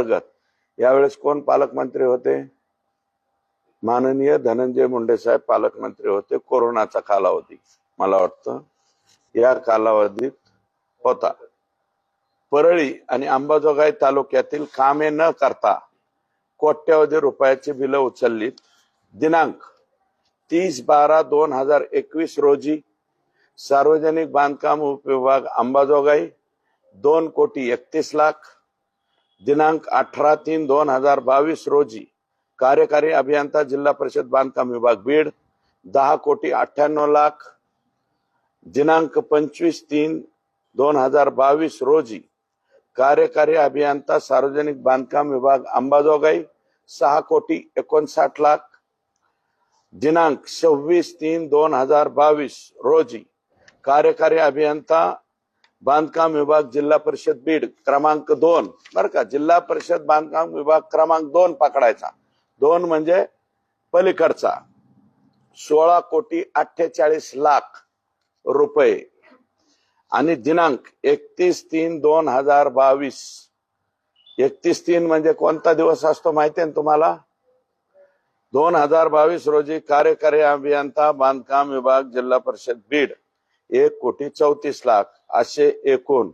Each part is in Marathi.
अंतर्गत यावेळेस कोण पालकमंत्री होते? माननीय धनंजय मुंडे साहेब पालकमंत्री होते. कोरोनाचा कालावधी मला वाटतं. या कालावधीत होता. परळी आणि अंबाजोगाई तालुक्यातील कामे न करता कोट्यवधी रुपयाची बिलं उचललीत. दिनांक तीस बारा दोन हजार एकवीस रोजी सार्वजनिक बांधकाम उपविभाग अंबाजोगाई दोन कोटी एकतीस लाख दिनांक अठरा तीन दोन हजार बावीस रोजी कार्यकारी अभियंता जिल्हा परिषद बांधकाम विभाग बीड दहा कोटी अठ्ठ्याण्णव लाख दिनांक पंचवीस तीन दोन हजार बावीस रोजी कार्यकारी अभियंता सार्वजनिक बांधकाम विभाग अंबाजोगाई सहा कोटी एकोणसाठ लाख दिनांक सव्वीस तीन दोन हजार बावीस रोजी कार्यकारी अभियंता बांधकाम विभाग जिल्हा परिषद बीड क्रमांक दोन. बर का जिल्हा परिषद बांधकाम विभाग क्रमांक दोन पकडायचा. दोन म्हणजे पलीकडचा. सोळा कोटी अठ्ठेचाळीस लाख रुपये. आणि दिनांक एकतीस तीन दोन हजार बावीस. एकतीस तीन म्हणजे कोणता दिवस असतो माहिती आहे ना तुम्हाला? दोन हजार बावीस रोजी कार्यकारी अभियंता बांधकाम विभाग जिल्हा परिषद बीड. एक कोटी चौतीस लाख असे एकूण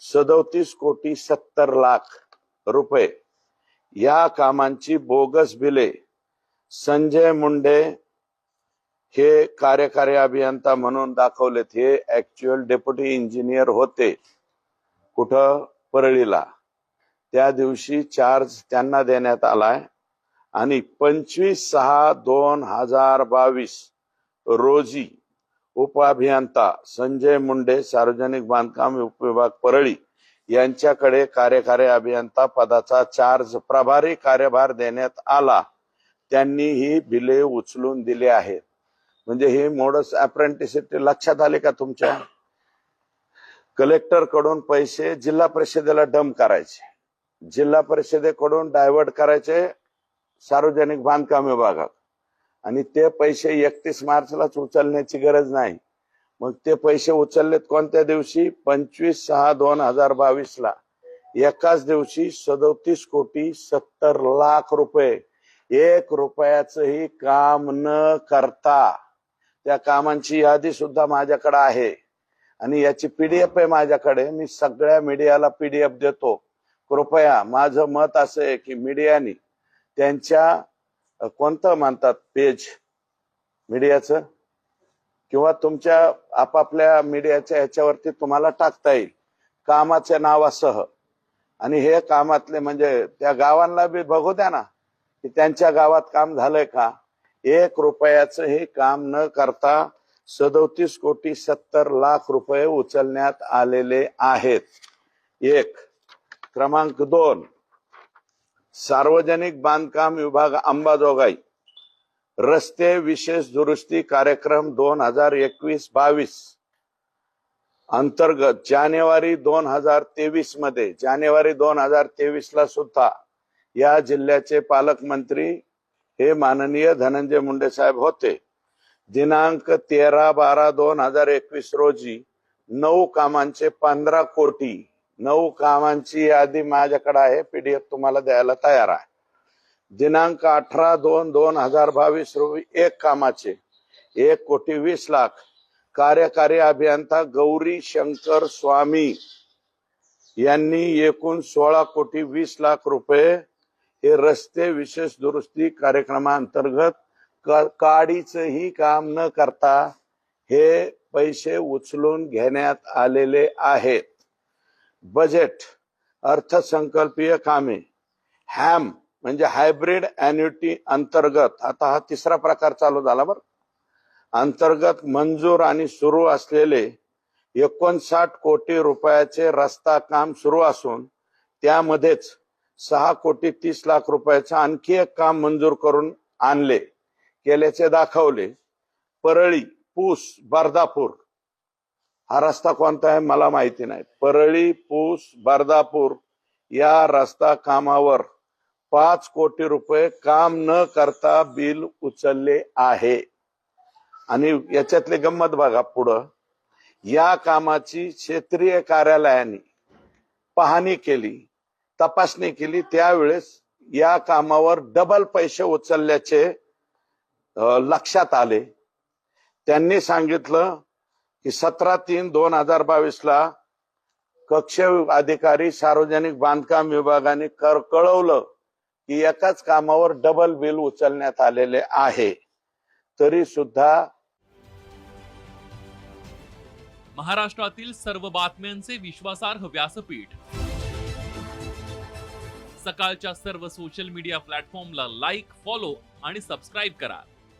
सदोतीस कोटी सत्तर लाख रुपये. या कामांची बोगस बिले संजय मुंडे हे कार्यकारी अभियंता म्हणून दाखवलेत. हे ऍक्च्युअल डेप्युटी इंजिनियर होते. कुठं? परळीला. त्या दिवशी चार्ज त्यांना देण्यात आलाय. आणि पंचवीस सहा दोन हजार बावीस रोजी उपअभियंता संजय मुंडे सार्वजनिक बांधकाम उपविभाग परळी यांच्याकडे कार्यकारी अभियंता पदाचा चार्ज प्रभारी कार्यभार देण्यात आला. त्यांनी ही बिले उचलून दिली आहेत. म्हणजे ही मोडस अप्रेंटिसिटी लक्षात आले का तुमच्या? कलेक्टरकडून पैसे जिल्हा परिषदेला डम करायचे. जिल्हा परिषदेकडून डायव्हर्ट करायचे सार्वजनिक बांधकाम विभागात आणि ते पैसे एकतीस मार्चलाच उचलण्याची गरज नाही. मग ते पैसे उचललेत कोणत्या दिवशी? पंचवीस सहा दोन हजार बावीस ला एकाच दिवशी सदोतीस कोटी सत्तर लाख रुपये. एक रुपयाचंही काम न करता. त्या कामांची यादी सुद्धा माझ्याकडे आहे. आणि याची पीडीएफ आहे माझ्याकडे. मी सगळ्या मीडियाला पीडीएफ देतो. कृपया माझं मत असं आहे की मीडियानी त्यांच्या कोणतं मानतात पेज मीडियाचं? किंवा तुमच्या आपापल्या मीडियाच्या ह्याच्यावरती तुम्हाला टाकता येईल कामाच्या नावासह. आणि हे कामातले म्हणजे त्या गावांना बी बघू द्या ना की त्यांच्या गावात काम झालंय का? एक रुपयाचं हे काम न करता सदोतीस कोटी सत्तर लाख रुपये उचलण्यात आलेले आहेत. एक. क्रमांक दोन. सार्वजनिक बांधकाम विभाग अंबाजोगाई. रस्ते विशेष दुरुस्ती कार्यक्रम दोन हजार एकवीस बावीस. अंतर्गत जानेवारी दोन हजार तेवीसमध्ये जानेवारी दोन हजार तेवीस ला सुद्धा या जिल्ह्याचे पालकमंत्री हे माननीय धनंजय मुंडे साहेब होते. दिनांक तेरा बारा दोन हजार एकवीस रोजी नऊ कामांचे पंधरा कोटी नऊ कामांची यादी माझ्याकडे आहे. पीडीएफ तुम्हाला द्यायला तयार आहे. दिनांक अठरा दोन दोन हजार बावीस रोजी एक कामाचे. एक कोटी वीस लाख. कार्यकारी अभियंता गौरी शंकर स्वामी यांनी एकूण सोळा कोटी वीस लाख रुपये हे रस्ते विशेष दुरुस्ती कार्यक्रमांतर्गत क- काडीचंही काम न करता हे पैसे उचलून घेण्यात आलेले आहेत. बजेट अर्थसंकल्पीय कामे हॅम म्हणजे हायब्रिड अॅन्युटी अंतर्गत. आता हा तिसरा प्रकार चालू झाला बरं. अंतर्गत मंजूर आणि सुरू असलेले एकोणसाठ कोटी रुपयाचे रस्ता काम सुरू असून त्यामध्येच सहा कोटी तीस लाख रुपयाचं आणखी एक काम मंजूर करून आणले केल्याचे दाखवले. परळी पूस बर्दापूर. हा रस्ता कोणता आहे मला माहिती नाही. परळी पूस बर्दापूर या रस्ता कामावर पाच कोटी रुपये काम न करता बिल उचलले आहे. आणि याच्यातली गंमत बघा पुढं. या कामाची क्षेत्रीय कार्यालयाने पाहणी केली तपासणी केली त्यावेळेस या कामावर डबल पैसे उचलल्याचे लक्षात आले. त्यांनी सांगितलं की सतरा तीन दोन हजार बावीस ला कक्ष अधिकारी सार्वजनिक बांधकाम विभागाने कर कळवलं की एकाच कामावर डबल बिल उचलण्यात आलेले आहे. तरी सुद्धा महाराष्ट्रातील सर्व बातम्यांचे विश्वासार्ह व्यासपीठ. सकाळच्या सर्व सोशल मीडिया प्लॅटफॉर्मला लाईक फॉलो आणि सबस्क्राईब करा.